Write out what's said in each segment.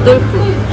루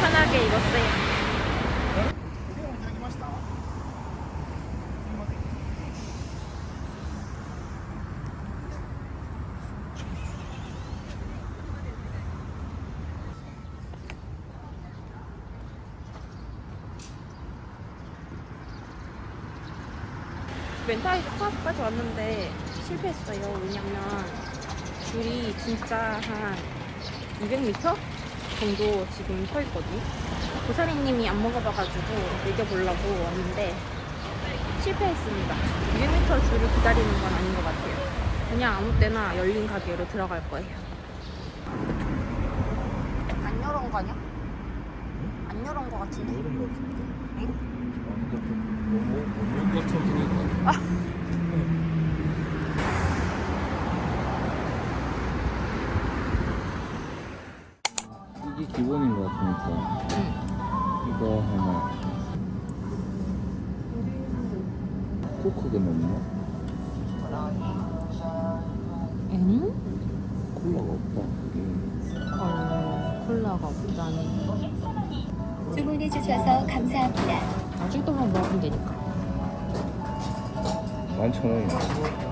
편하게 입었어요. 멘탈이 코앞까지 왔는데 실패했어요. 왜냐면 줄이 진짜 한 200m 정도 지금 서 있거든요. 고사리님이 안 먹어봐가지고 먹여보려고 왔는데 실패했습니다. 200m 줄을 기다리는 건 아닌 것 같아요. 그냥 아무 때나 열린 가게로 들어갈 거예요. 안 열은 거 아니야? 안 열은 거 같은데? 모르는 것 같은데. 응? 아, 근데 좀 너무 없는 것처럼 생겼다. 이게 같으니까 이거 하나 코크가 넣나? 응? 콜라가 없다. 헐, 콜라가 없다니. 주문해 주셔서 감사합니다. 아직도만 먹으면 되니까. 만천 원이야.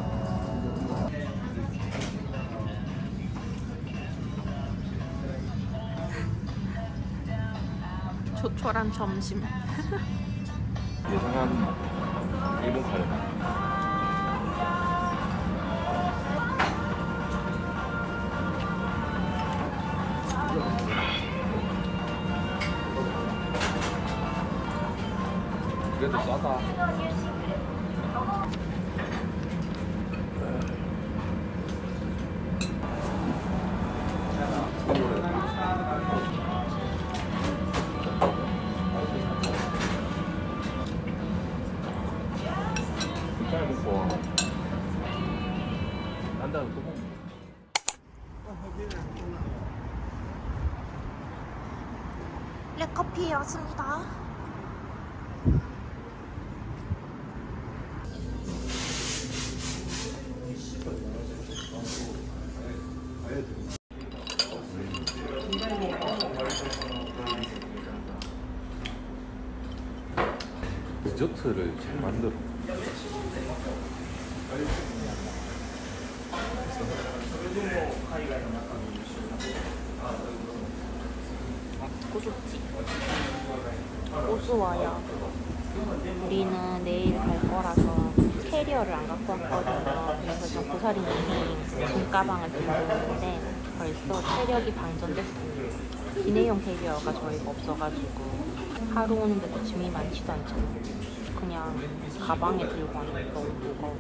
조촐한 점심. 예상한 일본 카레. 그래도 싸다. 디저트를 잘 만들어. 고소지. 고소와요. 우리는 내일 갈 거라서 캐리어를 안 갖고 왔거든요. 그래서 저 고사리님이 돈가방을 들고 있는데 벌써 체력이 방전됐습니다. 기내용 캐리어가 저희가 없어가지고 하루 오는데도 짐이 많지도 않잖아요. 그냥 가방에 들고 왔는데 너무 무거워.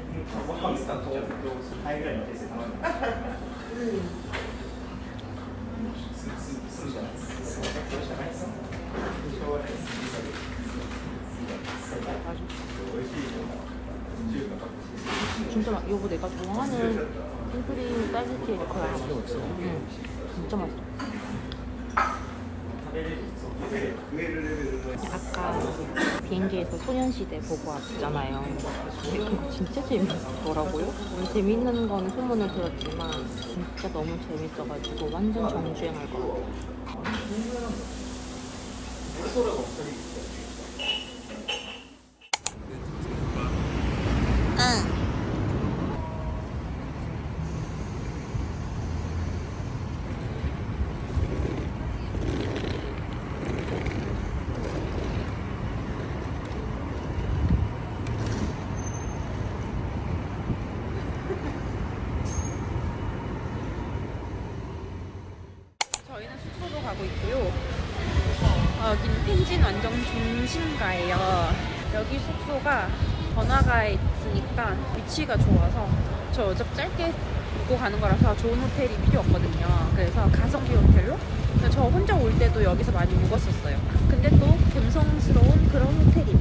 진짜 맛. 여보 내가 좋아하는 생크림 딸기 케이크야. 응, 진짜 맛있어. 비행기에서 소년시대 보고 왔잖아요. 그거 진짜 재밌더라고요. 재밌는 거는 소문을 들었지만 진짜 너무 재밌어가지고 완전 정주행할 것 같아요. 저희는 숙소로 가고 있고요. 어, 여기는 텐진 완전 중심가예요. 여기 숙소가 번화가에 있으니까 위치가 좋아서 저 어차피 짧게 묵고 가는 거라서 좋은 호텔이 필요 없거든요. 그래서 가성비 호텔로 저 혼자 올 때도 여기서 많이 묵었었어요. 근데 또 감성스러운 그런 호텔입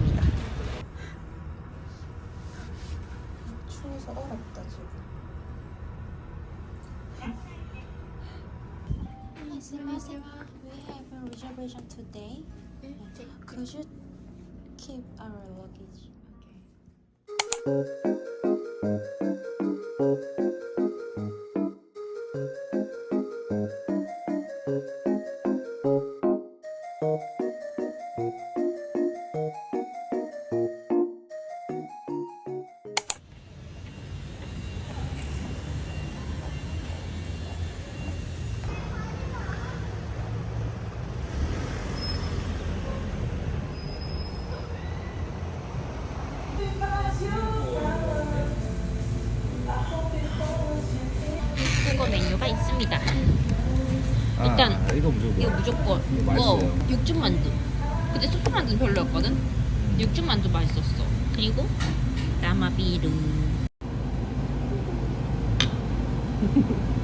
육즙 만두. 근데 수프만두 는 별로였거든. 육즙 만두 맛있었어. 그리고 라마비루.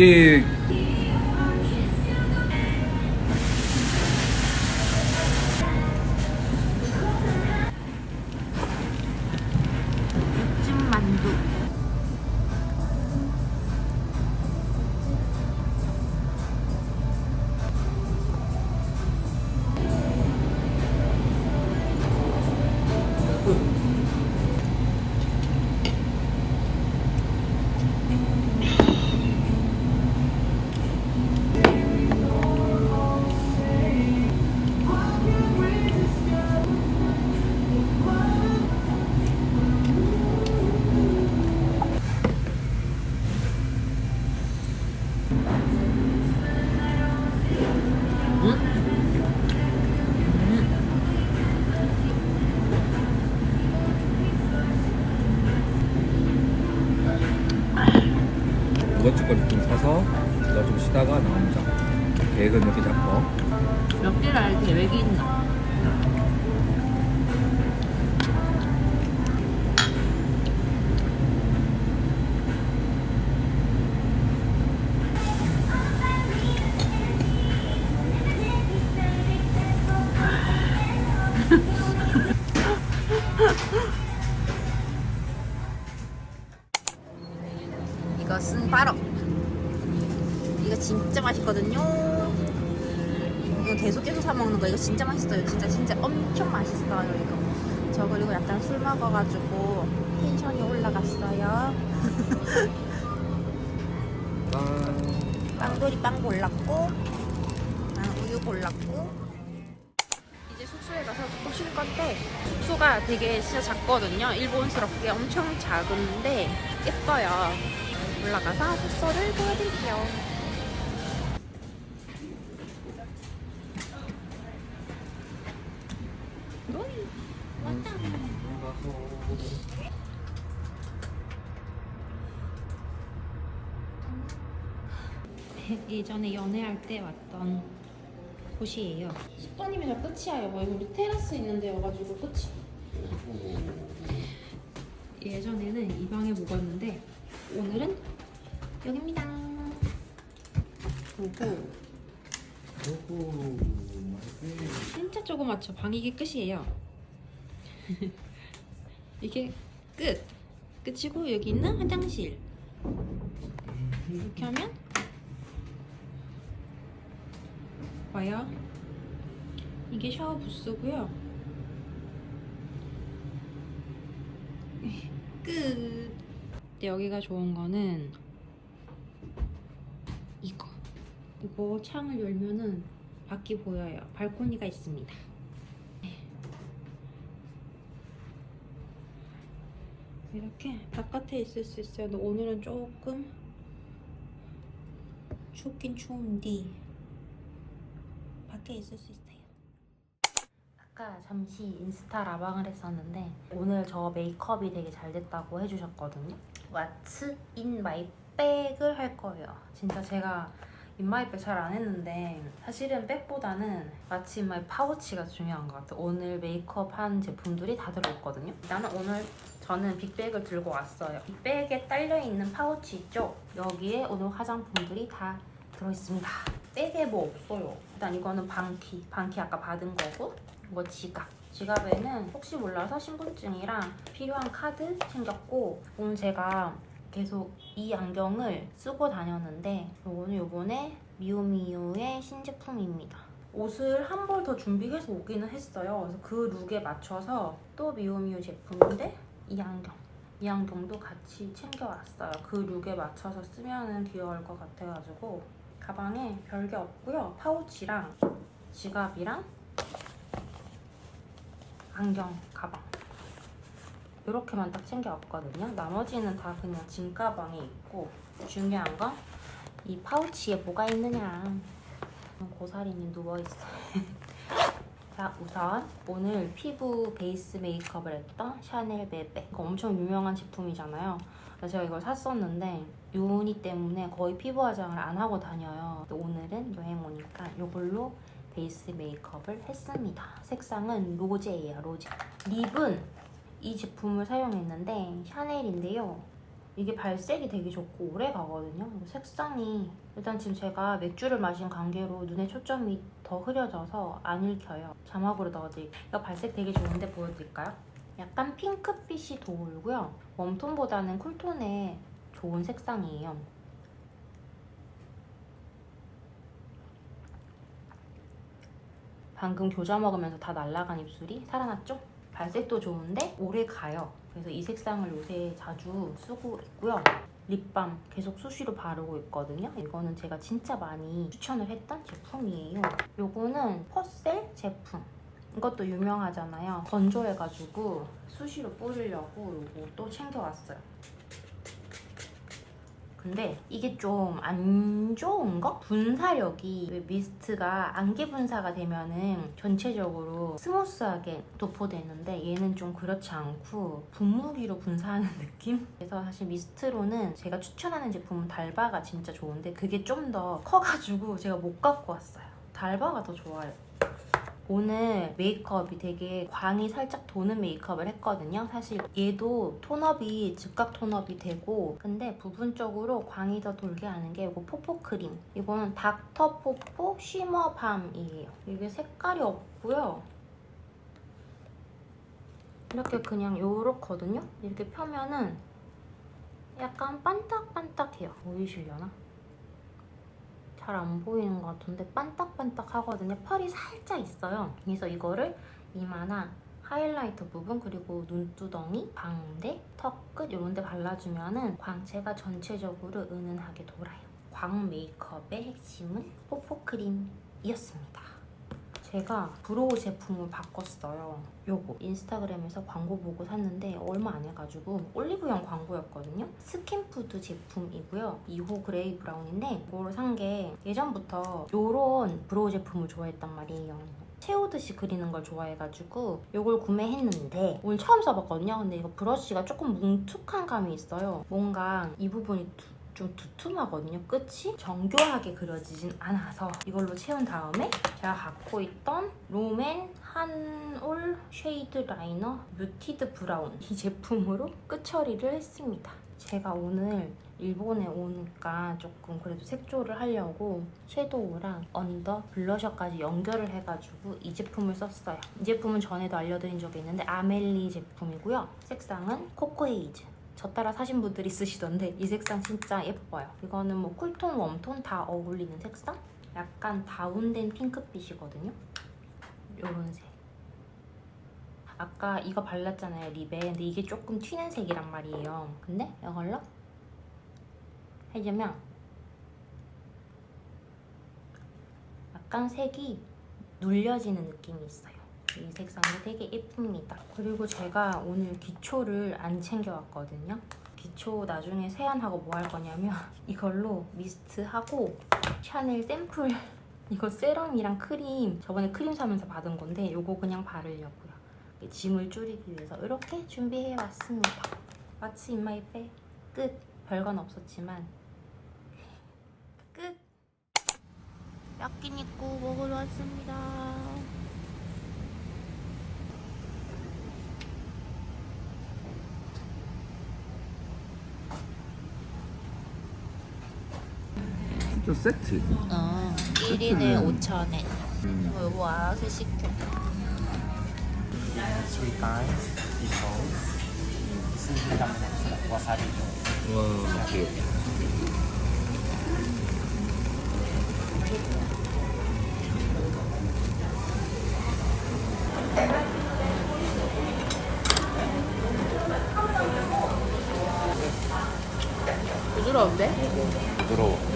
아, 예. 진짜 맛있어요. 진짜 진짜 엄청 맛있어요 이거. 저 그리고 약간 술 먹어가지고 텐션이 올라갔어요. 아, 빵돌이 빵 골랐고 나는 우유 골랐고 이제 숙소에 가서 조금 쉴 건데 숙소가 되게 진짜 작거든요 일본스럽게 엄청 작은데 예뻐요 올라가서 숙소를 보여드릴게요 예전에 연애할 때 왔던 곳이에요. 10번이면 끝이야 여보. 우리 테라스 있는 데여가지고 끝이. 예전에는 이 방에 묵었는데 오늘은 여기입니다. 오호, 진짜 조그맣죠. 방이 이게 끝이에요. 이게 끝. 끝이고 여기 있는 화장실. 이렇게 하면 봐요. 이게 샤워 부스고요. 끝. 여기가 좋은 거는 이거. 이거 창을 열면은 밖이 보여요. 발코니가 있습니다. 이렇게 바깥에 있을 수. 근데 오늘은 조금 춥긴 추운데 밖에 있을 수 있어요. 아까 잠시 인스타 라방을 했었는데 오늘 저 메이크업이 되게 잘 됐다고 해주셨거든요. What's in my bag을 할 거예요. 진짜 제가 인마이백 잘 안 했는데 사실은 백보다는 마치 인마이 파우치가 중요한 것 같아요. 오늘 메이크업 한 제품들이 다 들어있거든요. 나는 오늘 저는 빅백을 들고 왔어요. 빅백에 딸려있는 파우치 있죠? 여기에 오늘 화장품들이 다 들어있습니다. 백에 뭐 없어요. 일단 이거는 방키. 방키 아까 받은 거고 이거 지갑. 지갑에는 혹시 몰라서 신분증이랑 필요한 카드 챙겼고 오늘 제가 계속 이 안경을 쓰고 다녔는데 요거는 요번에 미우미우의 신제품입니다. 옷을 한 벌 더 준비해서 오기는 했어요. 그래서 그 룩에 맞춰서 또 미우미우 제품인데 이 안경. 이 안경도 같이 챙겨왔어요. 그 룩에 맞춰서 쓰면 귀여울 것 같아가지고 가방에 별게 없고요. 파우치랑 지갑이랑 안경 가방 이렇게만 딱 챙겨왔거든요. 나머지는 다 그냥 짐 가방에 있고 중요한 건 이 파우치에 뭐가 있느냐. 고사리님 누워있어요. 자 우선 오늘 피부 베이스 메이크업을 했던 샤넬 베베 이거 엄청 유명한 제품이잖아요. 제가 이걸 샀었는데 유니 때문에 거의 피부 화장을 안 하고 다녀요. 오늘은 여행 오니까 이걸로 베이스 메이크업을 했습니다. 색상은 로제예요, 로제. 립은 이 제품을 사용했는데 샤넬인데요. 이게 발색이 되게 좋고 오래 가거든요. 색상이 일단 지금 제가 맥주를 마신 관계로 눈에 초점이 더 흐려져서 안 읽혀요. 자막으로 넣어드릴게요. 이거 발색 되게 좋은데 보여드릴까요? 약간 핑크빛이 돌고요. 웜톤보다는 쿨톤의 좋은 색상이에요. 방금 교자 먹으면서 다 날아간 입술이 살아났죠? 발색도 좋은데 오래 가요. 그래서 이 색상을 요새 자주 쓰고 있고요. 립밤 계속 수시로 바르고 있거든요. 이거는 제가 진짜 많이 추천을 했던 제품이에요. 요거는 퍼셀 제품. 이것도 유명하잖아요. 건조해가지고 수시로 뿌리려고 요거 또 챙겨왔어요. 근데 이게 좀 안 좋은 거? 분사력이 왜 미스트가 안개 분사가 되면은 전체적으로 스무스하게 도포되는데 얘는 좀 그렇지 않고 분무기로 분사하는 느낌? 그래서 사실 미스트로는 제가 추천하는 제품은 달바가 진짜 좋은데 그게 좀 더 커가지고 제가 못 갖고 왔어요. 달바가 더 좋아요. 오늘 메이크업이 되게 광이 살짝 도는 메이크업을 했거든요. 사실 얘도 톤업이 즉각 톤업이 되고 근데 부분적으로 광이 더 돌게 하는 게 이거 포포 크림. 이거는 닥터 포포 쉬머 밤이에요. 이게 색깔이 없고요. 이렇게 그냥 요렇거든요. 이렇게 펴면은 약간 반딱반딱해요. 보이시려나? 잘 안 보이는 것 같은데 반딱반딱 하거든요. 펄이 살짝 있어요. 그래서 이거를 이마나 하이라이터 부분 그리고 눈두덩이, 방대, 턱 끝 이런 데 발라주면은 광채가 전체적으로 은은하게 돌아요. 광 메이크업의 핵심은 뽀뽀크림이었습니다. 제가 브로우 제품을 바꿨어요. 요거 인스타그램에서 광고 보고 샀는데 얼마 안 해가지고 올리브영 광고였거든요. 스킨푸드 제품이고요. 2호 그레이 브라운인데 이걸 산 게 예전부터 요런 브로우 제품을 좋아했단 말이에요. 채우듯이 그리는 걸 좋아해가지고 이걸 구매했는데 오늘 처음 써봤거든요. 근데 이거 브러쉬가 조금 뭉툭한 감이 있어요. 뭔가 이 부분이 두- 좀 두툼하거든요. 끝이 정교하게 그려지진 않아서 이걸로 채운 다음에 제가 갖고 있던 롬앤 한올 쉐이드 라이너 뮤티드 브라운 이 제품으로 끝 처리를 했습니다. 제가 오늘 일본에 오니까 조금 그래도 색조를 하려고 섀도우랑 언더, 블러셔까지 연결을 해가지고 이 제품을 썼어요. 이 제품은 전에도 알려드린 적이 있는데 아멜리 제품이고요. 색상은 코코헤이즈. 저 따라 사신 분들이 쓰시던데 이 색상 진짜 예뻐요. 이거는 뭐 쿨톤, 웜톤 다 어울리는 색상? 약간 다운된 핑크빛이거든요. 요런 색. 아까 이거 발랐잖아요, 립에. 근데 이게 조금 튀는 색이란 말이에요. 근데 이걸로 해주면 약간 색이 눌려지는 느낌이 있어요. 이 색상이 되게 예쁩니다. 그리고 제가 오늘 기초를 안 챙겨왔거든요. 기초 나중에 세안하고 뭐 할 거냐면 이걸로 미스트하고 샤넬 샘플 이거 세럼이랑 크림 저번에 크림 사면서 받은 건데 이거 그냥 바르려고요. 짐을 줄이기 위해서 이렇게 준비해 왔습니다. 마치 인마이 빼. 끝. 별건 없었지만 끝. 야끼니쿠 먹으러 왔습니다. 진짜 세트. 어, 세트는- 1인에 5,000엔. 음. 뭐 와서 시켜. three kinds, pickles, sinigang and wasabi. 와, 오케이. 부드러운데? 부드러워.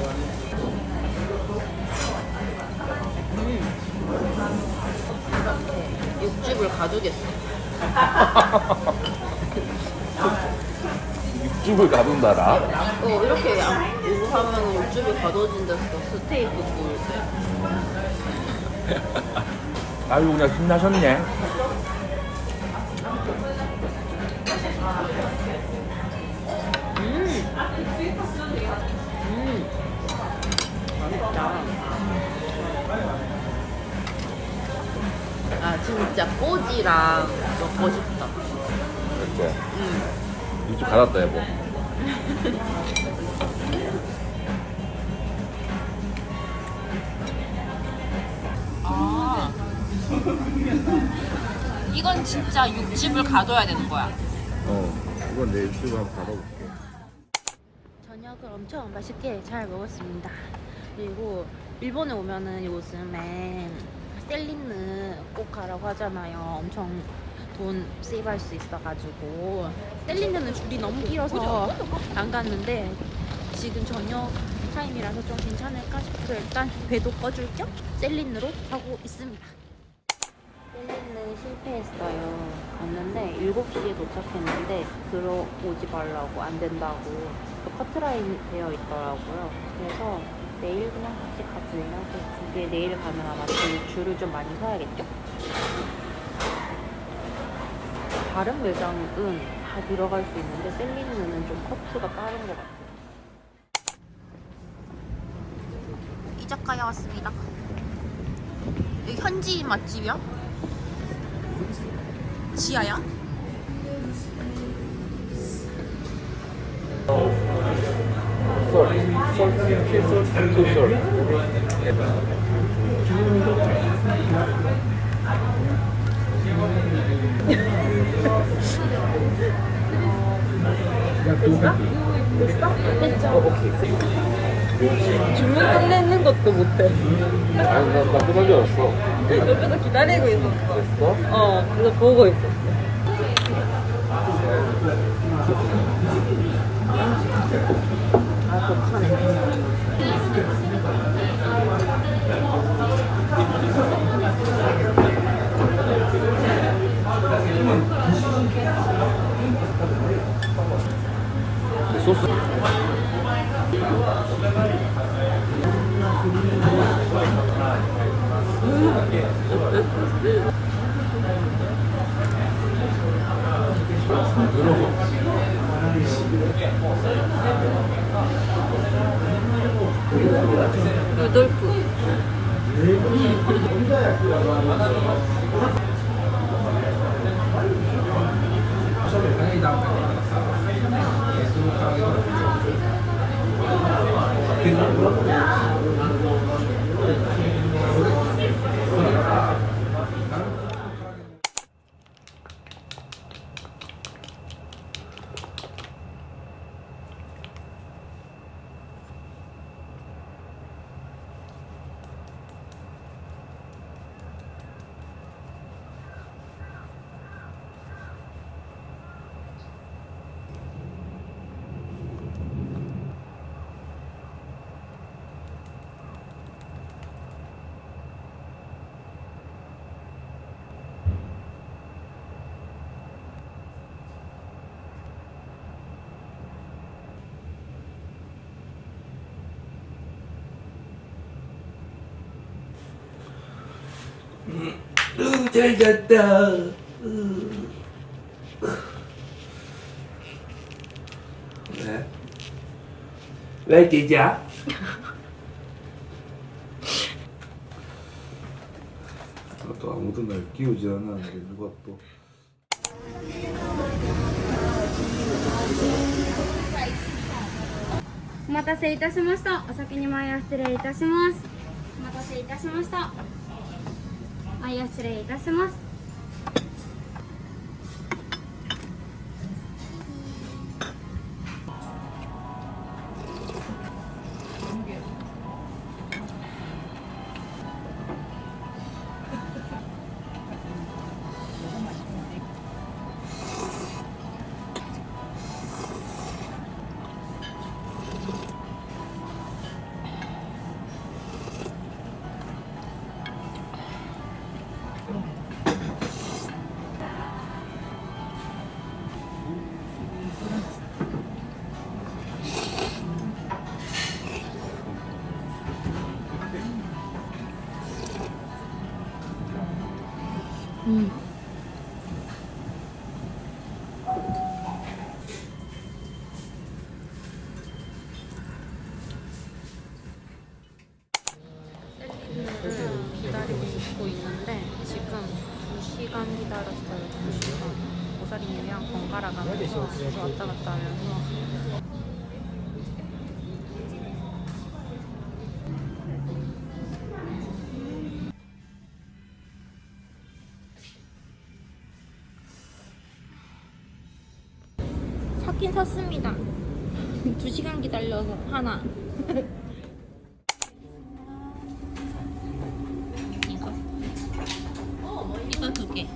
가두겠어. 육즙을 가둔다라. 어 이렇게 안- 이거 하면 육즙이 가둬진다 했어. 스테이크 꿀. 아유, 그냥 신나셨네. 진짜 꼬지랑 먹고 싶다. 그렇지. 육즙 가놨다, 여보. 아 이건 진짜 육즙을 가둬야 되는 거야. 어, 이건 내 육즙을 한번 가둬볼게. 저녁을 엄청 맛있게 잘 먹었습니다. 그리고 일본에 오면은 요즘에 셀린느 꼭 가라고 하잖아요. 엄청 돈 세이브할 수 있어가지고 셀린느는 줄이 너무 길어서 안 갔는데 지금 저녁 타임이라서 좀 괜찮을까 싶어서 일단 배도 꺼줄 겸 셀린느로 가고 있습니다. 셀린느 실패했어요. 갔는데 7시에 도착했는데 들어오지 말라고 안 된다고 커트라인 되어 있더라고요. 그래서 내일 그냥 같이 가볼래요. 이게 내일 가면 아마 줄, 줄을 좀 많이 서야겠죠? 다른 매장은 다 들어갈 수 있는데 셀린느는 좀 커트가 빠른 것 같아요. 이자카야 왔습니다. 여기 현지인 맛집이야? 지하야? 어. 주문 끝내는 것도 못해. 아니 나 나 끝난 줄 알았어 옆에서 기다리고 있었어. 됐어? 어, 그래서 보고 있었어. 여덟 분. 疲ちゃった。うん、ね。ちゃん？あとはなん。お待たせいたしましたお先に前失礼いたしますお待たせいたしました前を失礼いたします。 샀긴 샀습니다. 2시간 기다려서 하나. 이거 이거 두 개.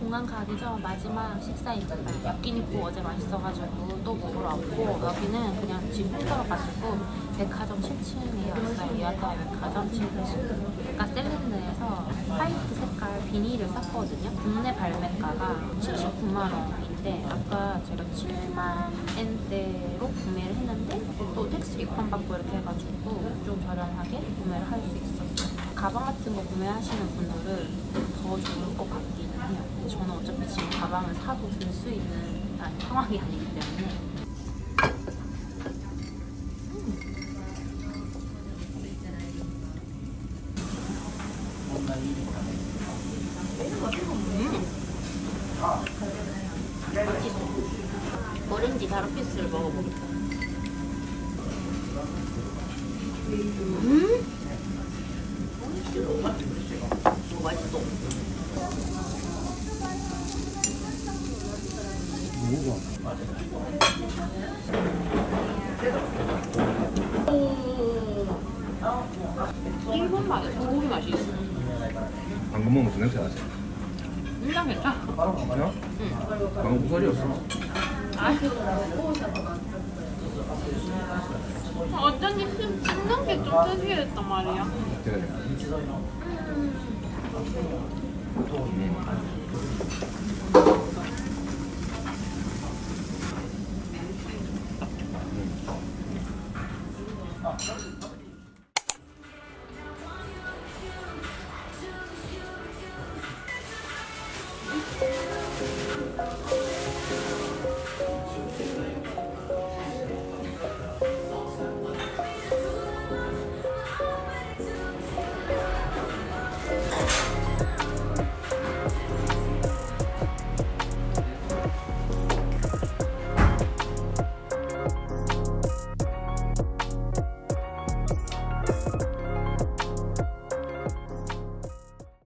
공항 가기 전 마지막 식사입니다. 야끼니쿠 어제 맛있어가지고 또 먹으러 왔고 여기는 그냥 집 힘들어가지고 백화점 7층에 왔어요. 유아타 백화점 7층. 아까 셀린드에서 화이트 색깔 비닐을 샀거든요. 국내 발매가가 79만 원 인데 아까 제가 7만 엔대로 구매를 했는데 또 텍스 리콘 받고 이렇게 해가지고 좀 저렴하게 구매를 할 수 있었어요. 가방 같은 거 구매하시는 분들은 더 좋을 것 같기는 해요. 저는 어차피 지금 가방을 사도 들 수 있는 상황이 아니기 때문에 오렌지 가루 피스를 먹어보겠다. 음? 이거 맛있어. 뭐가? 방금 먹은 것도 냄새 나지? 일단 괜찮아. 그냥? 방금 후설이었어. 어쩐지 씹- 씹는 게좀 특이했단 말이야. 그래. 음.